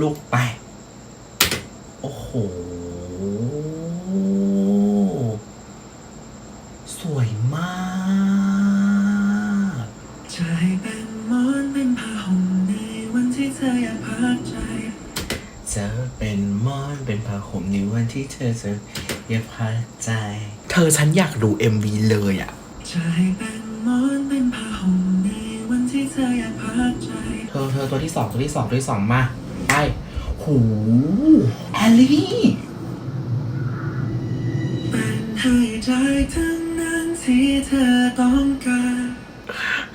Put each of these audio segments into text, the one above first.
ลูกไป โอ้โห สวยมากจะให้เป็นหมอนเป็นผ้าห่มในวันที่เธออยากพักใจจะเป็นมอนเป็นผ้าห่มในวันที่เธอจะอยากพักใจ เธอฉันอยากดู MV เลยอะจะให้เป็นหมอนเป็นผ้าห่มในวันที่เธออยากพักใจเธอเธอตัวที่สองตัวที่สองตัวที่สองมา ไปหูแอลลี่เป็นให้ใจทั้งนั้นที่เธอต้องการ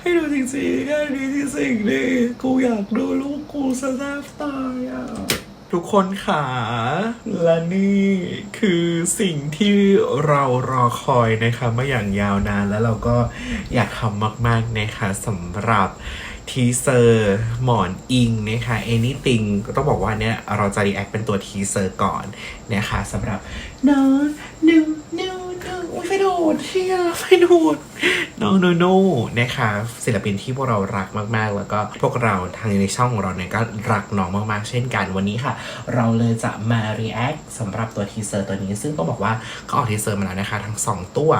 ให้ดูจริงๆแค่นี้ที่สิ่งนี้กูอยากดูลูกกูสแทบตายอะ ทุกคนค่ะ และนี่คือสิ่งที่เรารอคอยนะคะมาอย่างยาวนาน แล้วเราก็อยากทำมาก ๆ นะคะสำหรับทีเซอร์หมอนอิงนะคะ anything ต้องบอกว่าเนี่ยเราจะรีแอคเป็นตัวทีเซอร์ก่อนนะคะสำหรับน้องนิวนิวนิวอุ๊ย ไฟดูดเชียไฟดูดน้องโนโน่นะคะศิลปินที่พวกเรารักมากๆ แล้วก็พวกเราทางในช่องของเราเนี่ยก็รักน้องมากๆ เช่นกันวันนี้ค่ะ เราเลยจะมา react สำหรับตัวทีเซอร์ตัวนี้ ซึ่งต้องบอกว่าเขาออกทีเซอร์มาแล้วนะคะ ทั้ง 2 ตัว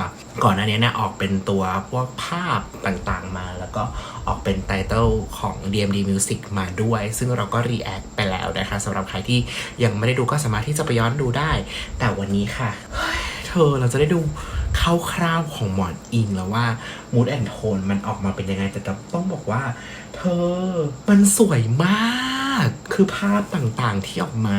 ก่อนหน้านี้เนี่ยออกเป็นตัวพวกภาพต่างๆมา แล้วก็ออกเป็นไตเติลของ DMD Music มาด้วย ซึ่งเราก็ react ไปแล้วนะคะสำหรับใครที่ยังไม่ได้ดูก็สามารถที่จะไปย้อนดูได้ แต่วันนี้ค่ะเธอเราจะได้ดู คร่าวๆของหมอนอิงแล้วว่า mood and tone มันออกมาเป็นยังไง แต่ต้องบอกว่า เธอมันสวยมาก คือภาพต่างๆที่ออกมา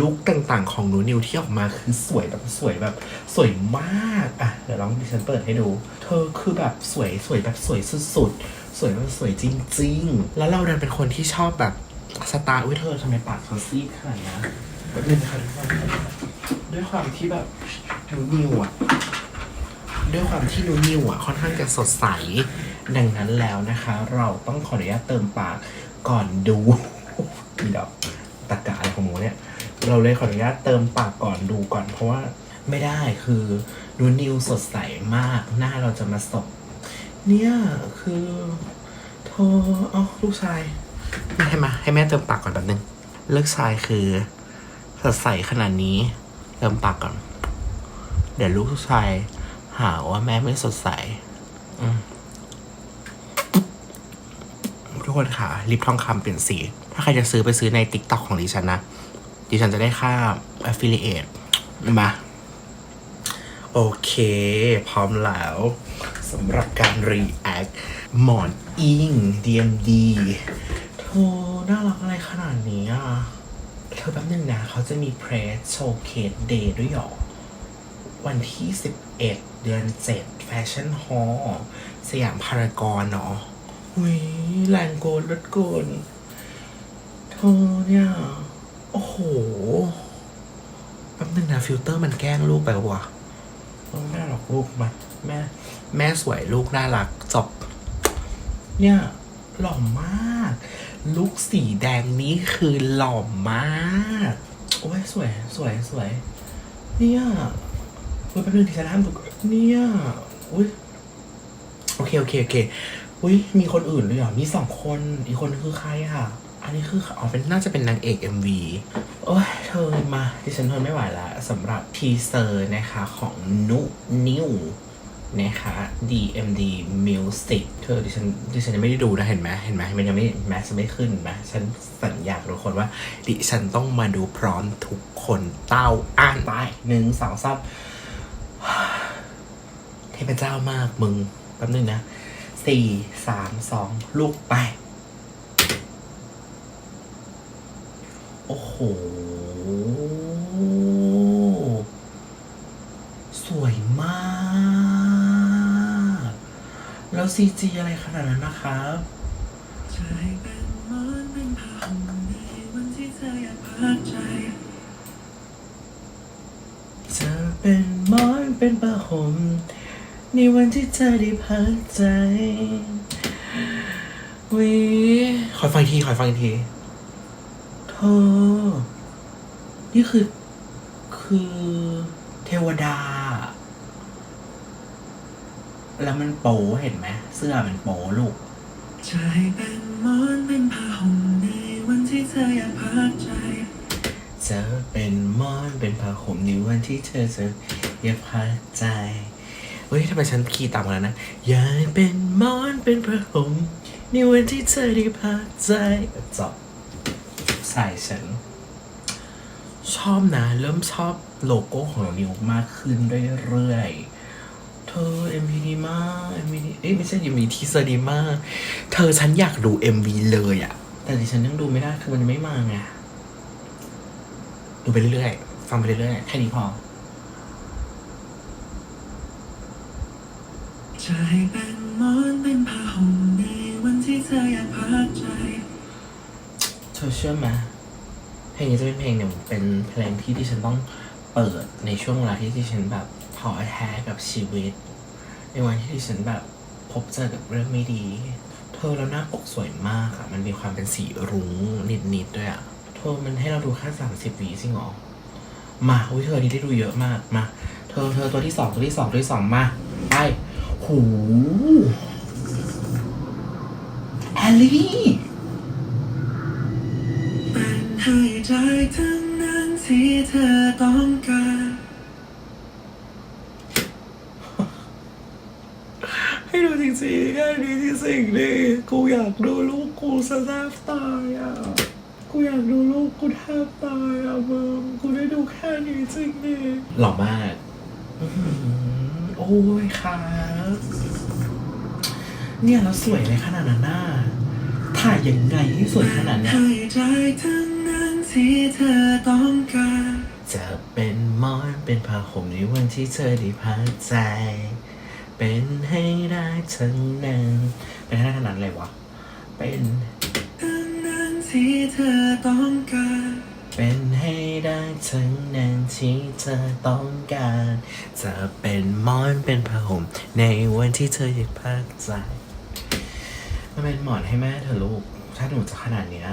ลุคต่างๆ ของหนูนิวที่ออกมาคือสวยแบบสวยแบบสวยมากอะเดี๋ยวลองดิฉันเปิดให้ดู เธอคือแบบสวยสวยแบบสวยสุดๆ สวยแบบสวยจริง ๆ แล้วเราดันเป็นคนที่ชอบแบบสไตล์อุ้ยเธอทำไมปากเขาซีดขนาดนี้แบบนึงนะคะด้วยความที่แบบหนูนิวอะ ด้วยความที่นูนิวอะค่อนข้างจะสดใส ดังนั้นแล้วนะคะ เราต้องขออนุญาตเติมปากก่อนดูมีดอกตะกะอะไรของหมูเนี่ย เราเลยขออนุญาตเติมปากก่อนดูก่อน เพราะว่าไม่ได้คือนูนิวสดใสมาก หน้าเราจะมาสบเนี่ยคือเธอเอ้าลูกชายมาให้มา ให้แม่เติมปากก่อนแป๊บนึงลูกชายคือสดใสขนาดนี้ เติมปากก่อน เดี๋ยวลูกชาย หาว่าแม่ไม่สดใสทุกคนค่ะลิปทองคำเปลี่ยนสี ถ้าใครจะซื้อไปซื้อใน t ิ k t o k ของดิฉันนะ ดิฉันจะได้ค่า affiliate มา โอเค พร้อมแล้วสำหรับการ react หมอนอิง DMD เธอน่ารักอะไรขนาดนี้อะ เธอแป๊บนึงนะ เขาจะมี press showcase day ด้วยหรอ วันที่ 11 เดือน 7 แฟชั่นฮอลล์สยามพารากอนเนาะอุ้ยแรงโกนลดโกนเธอเนี่ย โอ้โหแป๊บนึงนะฟิลเตอร์มันแกล้งลูกไปปะวะไม่น่าหรอกลูกมาแม่ แม่สวยลูกน่ารักจบเนี่ยหล่อมาก ลูกสีแดงนี้คือหล่อมาก โอ้ย สวย สวย สวย เนี่ย อุ้ยแป๊บนึงที่ฉันห้ามถูกเนี่ยอุ้ยโอเคโอเคโอเคอุ้ยมีคนอื่นด้วยเหรอมีสองคนอีกคนคือใครอะ อันนี้คืออ๋อเป็นน่าจะเป็นนางเอก MV โอ้ยเธอมาที่ฉันทนไม่ไหวแล้วสำหรับทีเซอร์นะคะของนุนิวนะคะ DMD Music เธอดิฉันดิฉันยังไม่ได้ดูนะเห็นไหมเห็นไหมมันยังไม่แมสไม่ขึ้นไหมฉันสัญญากับทุกคนว่า ดิฉันต้องมาดูพร้อมทุกคนเต้าอ่านไปหนึ่งสองสาม เทพเจ้ามากมึงแป๊บนึงนะสี่สามสองลูกไป โอ้โห สวยมาก แล้วซีจีอะไรขนาดนั้นนะครับจะให้เป็นมอนเป็นผ้าห่มในวันที่เธออยากพักใจจะเป็นหมอนเป็นผ้าห่ม ในวันที่เธอได้พักใจวิขอฟังอีกทีขอฟังอีกทีเธอ นี่คือ คือเทวดา แล้วมันโป๋เห็นไหมเสื้อมันโป๋ลูกจะให้เป็นหมอนเป็นผ้าห่มในวันที่เธออยากพักใจ จะเป็นหมอนเป็นผ้าห่มในวันที่เธอจะอย่าพาใจ เฮ้ยทำไมฉันคีย์ต่ำกว่านั้นนะ อยากเป็นหมอนเป็นผ้าห่มในวันที่เธอได้พาใจจบใส่ฉัน ชอบนะ เริ่มชอบโลโก้ของนิวมากขึ้นเรื่อยๆ เธอ MV ดีมาก MV ดีเอ้ยไม่ใช่ MV ทีเซอร์ดีมาก เธอฉันอยากดู MV เลยอะแต่ดิฉันยังดูไม่ได้คือมันยังไม่มาไงดูไปเรื่อยๆ ฟังไปเรื่อยๆ แค่นี้พอ จะให้เป็นหมอนเป็นผ้าห่มในวันที่เธออยากพักใจ เธอเชื่อไหมเพลงนี้จะเป็นเพลงเนี่ยเป็นเพลงที่ที่ฉันต้องเปิดในช่วงเวลาที่ที่ฉันแบบพอแท้กับชีวิต ในวันที่ที่ฉันแบบพบเจอกับเรื่องไม่ดี เธอแล้วหน้าปกสวยมากอะมันมีความเป็นสีรุ้งนิดๆด้วยอะเธอมันให้เราดูแค่สามสิบวิจริงหรอมาอุ้ยเธอนี่ได้ดูเยอะมากมา เธอเธอตัวที่สองตัวที่สองตัวที่สองมาไป หูแอลลี่เป็นให้ใจทั้งนั้นที่เธอต้องการให้ดูจริงๆแค่นี้ที่สิ่งนี้กูอยากดูลูกกูสแทบตายอะ กูอยากดูลูกกูแทบตายอะมึงกูได้ดูแค่นี้จริงดิหล่อมาก อื้อหือโอ้ยครับเนี่ยเราสวยเลยขนาดนั้นน่ะถ่ายยังไงให้สวยขนาดเนี้ยให้ใจทั้งนั้นที่เธอต้องการจะเป็นหมอนเป็นผ้าห่มในวันที่เธอได้พักใจ เป็นให้ได้ทั้งนั้นเป็นให้ได้ขนาดอะไรวะ เป็นทั้งนั้นที่เธอต้องการ เป็นให้ได้ทั้งนั้นที่เธอต้องการ จะเป็นหมอนเป็นผ้าห่มในวันที่เธอได้พักใจมันเป็นหมอนให้แม่เธอลูก ถ้าหนูจะขนาดเนี้ย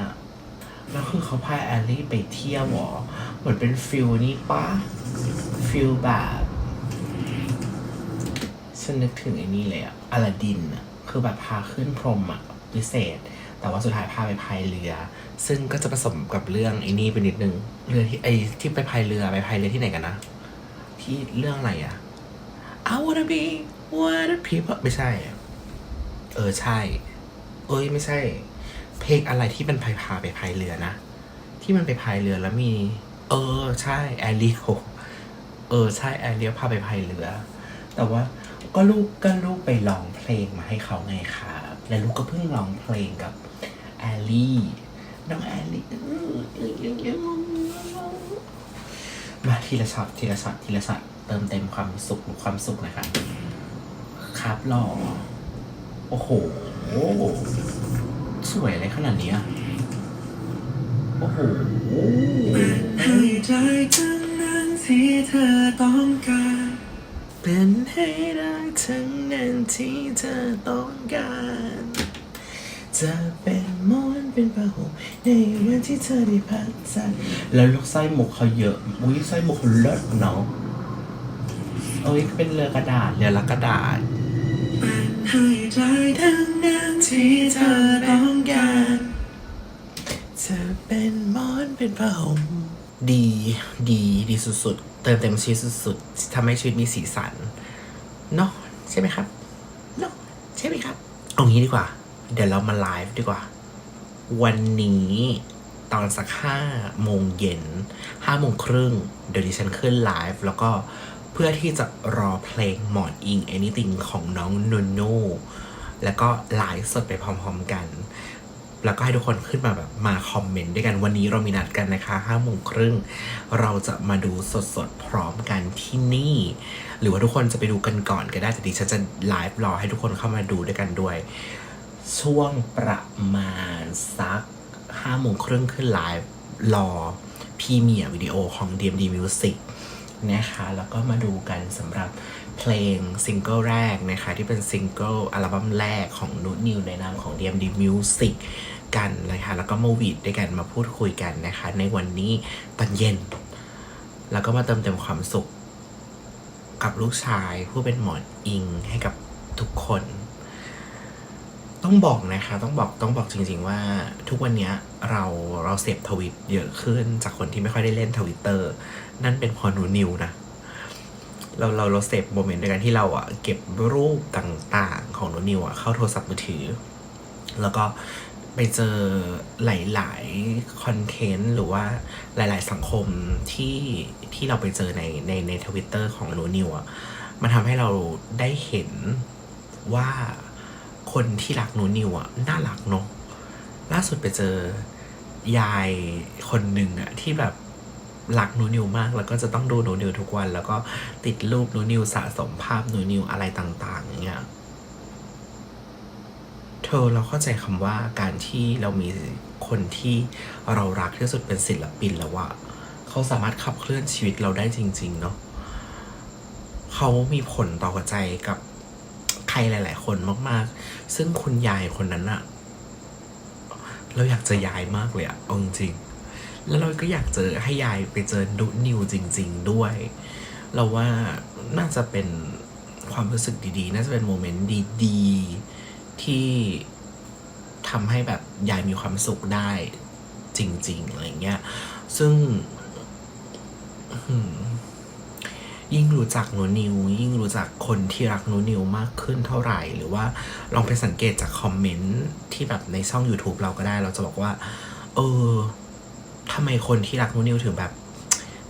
แล้วคือเขาพาแอลลี่ไปเที่ยวหรอ เหมือนเป็นฟิลนี่ปะฟิลแบบฉันนึกถึงไอ้นี่เลยอะอลาดินอะคือแบบพาขึ้นพรมอะพิเศษ แต่ว่าสุดท้ายพาไปพายเรือ ซึ่งก็จะผสมกับเรื่องไอ้นี่ไปนิดนึงเรือที่ไอ้ที่ไปพายเรือไปพายเรือที่ไหนกันนะ ที่เรื่องอะไรอะ I wanna be what a people ไม่ใช่ เออใช่ เอ้ยไม่ใช่ เพลงอะไรที่มันพายพาไปพายเรือนะ ที่มันไปพายเรือแล้วมี เออใช่แอเรียลเออใช่แอเรียลพาไปพายเรือ แต่ว่าก็ลูกก็ลูกไปร้องเพลงมาให้เขาไงครับและลูกก็เพิ่งร้องเพลงกับแอลลี่ น้องแอลลี่มาทีละช็อตทีละช็อตทีละช็อตเติมเต็มความสุขความสุขนะครับครับหล่อโอ้โห สวยอะไรขนาดนี้โอ้โหให้ใจทั้งนั้นที่เธอต้องการเป็นให้ได้ทั้งนั้นที่เธอต้องการ จะเป็น ที่เธอได้พักใจแล้วลูกไส้หมกเขาเยอะอุ้ยไส้หมกเขาเลิศเนาะเอ้ยเป็นเรือกระดาษเรือละกระดาษเป็นให้ใจทั้งนั้นที่เธอต้องการจะเป็นหมอนเป็นผ้าห่มดีดีดีสุดๆ เติมเต็มชีวิตสุดๆทำให้ชีวิตมีสีสันเนาะใช่ไหมครับเนาะใช่ไหมครับ เอางี้ดีกว่า เดี๋ยวเรามาไลฟ์ดีกว่า วันนี้ ตอนสักห้าโมงเย็นห้าโมงครึ่งเดี๋ยวดิฉันขึ้นไลฟ์แล้วก็เพื่อที่จะรอเพลงหมอนอิง anything ของน้องนนโนแล้วก็ไลฟ์สดไปพร้อมๆกัน แล้วก็ให้ทุกคนขึ้นมาแบบมาคอมเมนต์ด้วยกันวันนี้เรามีนัดกันนะคะห้าโมงครึ่งเราจะมาดูสดๆ พร้อมกันที่นี่ หรือว่าทุกคนจะไปดูกันก่อนก็ได้แต่ดิฉันจะไลฟ์รอให้ทุกคนเข้ามาดูด้วยกันด้วย ช่วงประมาณสัก ห้าโมงครึ่งขึ้นไลฟ์รอพรีเมียร์วิดีโอของ DMD Music นะคะแล้วก็มาดูกันสำหรับเพลงซิงเกิลแรกนะคะ ที่เป็นซิงเกิลอัลบั้มแรกของนุนิวในนามของ DMD Music กันนะคะ แล้วก็มาวีดด้วยกันมาพูดคุยกันนะคะ ในวันนี้ตอนเย็น แล้วก็มาเติมเต็มความสุข กับลูกชายผู้เป็นหมอนอิงให้กับทุกคน ต้องบอกนะคะต้องบอกต้องบอกจริง ๆ ว่าทุกวันนี้เราเราเสพทวิตเยอะขึ้นจากคนที่ไม่ค่อยได้เล่นทวิตเตอร์นั่นเป็นพอนูนิวนะเราเราเราเสพโมเมนต์ในการที่เราอะเก็บรูปต่างๆของนูนิวอะเข้าโทรศัพท์มือถือ แล้วก็ไปเจอหลายๆคอนเทนต์หรือว่าหลาย ๆ สังคมที่ที่เราไปเจอในในในทวิตเตอร์ของนูนิวอะมันทำให้เราได้เห็นว่า คนที่รักหนูนิวอะน่ารักเนอะล่าสุดไปเจอยายคนหนึ่งอะที่แบบรักหนูนิวมาก แล้วก็จะต้องดูหนูนิวทุกวัน แล้วก็ติดรูปหนูนิวสะสมภาพหนูนิวอะไรต่าง ๆ อย่างเงี้ยเธอเราเข้าใจคำว่าการที่เรามีคนที่เรารักที่สุดเป็นศิลปินแล้วว่าเขาสามารถขับเคลื่อนชีวิตเราได้จริง ๆ เนาะเขามีผลต่อใจกับ ครหลาย ๆ คนมาก ๆ ซึ่งคุณยายคนนั้นอะเราอยากจอยายมากเลยอะอาจริงๆแล้วเราก็อยากเจอให้ยายไปเจอนุนิวจริง ๆ ด้วย เราว่าน่าจะเป็นความรู้สึกดี ๆ น่าจะเป็นโมเมนต์ดี ๆ ที่ทำให้แบบยายมีความสุขได้จริง ๆ อะไรเงี้ย ซึ่ง ยิ่งรู้จักหนูนิว ยิ่งรู้จักคนที่รักหนูนิวมากขึ้นเท่าไหร่ หรือว่าลองไปสังเกตจากคอมเมนต์ที่แบบในช่อง YouTube เราก็ได้ เราจะบอกว่า เออทำไมคนที่รักหนูนิวถึงแบบ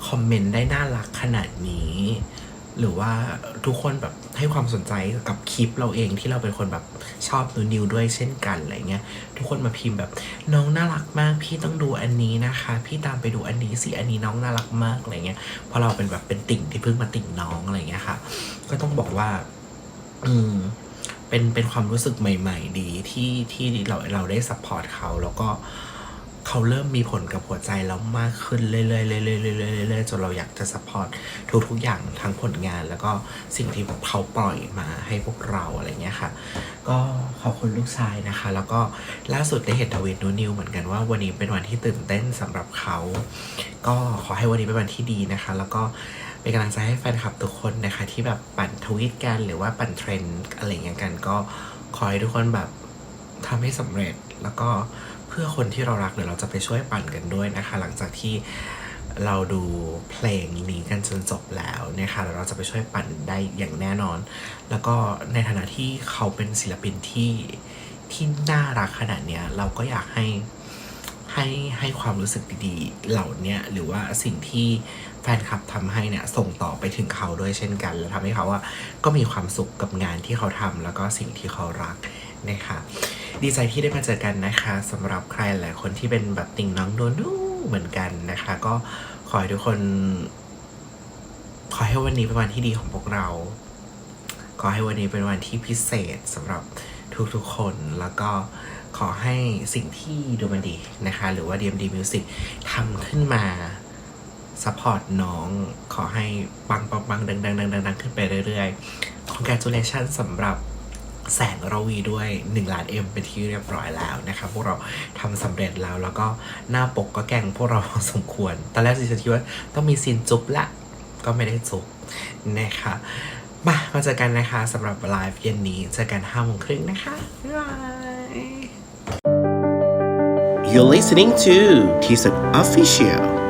คอมเมนต์ได้น่ารักขนาดนี้ หรือว่าทุกคนแบบให้ความสนใจกับคลิปเราเองที่เราเป็นคนแบบชอบนูนิวด้วยเช่นกันอะไรเงี้ยทุกคนมาพิมพ์แบบน้องน่ารักมาก พี่ต้องดูอันนี้นะคะ พี่ตามไปดูอันนี้สิอันนี้น้องน่ารักมากอะไรเงี้ยเพราะเราเป็นแบบเป็นติ่งที่เพิ่งมาติ่งน้องอะไรเงี้ยค่ะ ก็ต้องบอกว่า อืมเป็นเป็นความรู้สึกใหม่ ๆ ดีที่ที่เราเราได้ซัพพอร์ตเขาแล้วก็ เขาเริ่มมีผลกับหัวใจเรามากขึ้นเรื่อยๆเรื่อยๆเรื่อยๆเรื่อยๆเรื่อยๆจนเราอยากจะซัพพอร์ตทุกๆอย่างทั้งผลงาน แล้วก็สิ่งที่เขาปล่อยมาให้พวกเราอะไรเงี้ยค่ะ ก็ขอบคุณลูกชายนะคะ แล้วก็ล่าสุดได้เห็นทวิตนูนิวเหมือนกันว่าวันนี้เป็นวันที่ตื่นเต้นสำหรับเขา ก็ขอให้วันนี้เป็นวันที่ดีนะคะ แล้วก็เป็นกำลังใจให้แฟนคลับทุกคนนะคะ ที่แบบปั่นทวิตกันหรือว่าปั่นเทรนด์อะไรอย่างเงี้ยกัน ก็ขอให้ทุกคนแบบทำให้สำเร็จแล้วก็ พื่อคนที่เรารักเดี๋ยวเราจะไปช่วยปั่นกันด้วยนะคะ หลังจากที่เราดูเพลงนี้กันจนจบแล้วนะคะเดี๋ยวเราจะไปช่วยปั่นได้อย่างแน่นอน แล้วก็ในฐานะที่เขาเป็นศิลปินที่ที่น่ารักขนาดเนี้ยเราก็อยากให้ให้ให้ความรู้สึกดีๆ เหล่านี้หรือว่าสิ่งที่แฟนคลับทำให้เนี่ยส่งต่อไปถึงเขาด้วยเช่นกัน แล้วทำให้เขาว่าก็มีความสุขกับงานที่เขาทำแล้วก็สิ่งที่เขารักนะคะ ดีใจที่ได้มาเจอกันนะคะสำหรับใครหลายคนที่เป็นแบบติ่งน้องโดนูเหมือนกันนะคะ ก็ขอให้ทุกคน ขอให้วันนี้เป็นวันที่ดีของพวกเรา ขอให้วันนี้เป็นวันที่พิเศษสำหรับทุกๆคนแล้วก็ขอให้สิ่งที่ดูมันดีนะคะ หรือว่า DMD Music ทำขึ้นมาซัพพอร์ตน้อง ขอให้ปังปังปังดังดังดังดังดังขึ้นไปเรื่อยๆ congratulation สำหรับ แสงระวีด้วย 1 ล้านเอ็มเป็นที่เรียบร้อยแล้วนะคะพวกเราทำสำเร็จแล้วแล้วก็หน้าปกก็แกล้งพวกเราพอสมควร ตอนแรกสิฉันคิดว่าต้องมีซีนจุ๊บละ ก็ไม่ได้จุ๊บนะคะมามาเจอกันนะคะสำหรับไลฟ์เย็นนี้เจอกันห้าโมงครึ่งนะคะบ๊ายบาย You're listening to T-Set Official.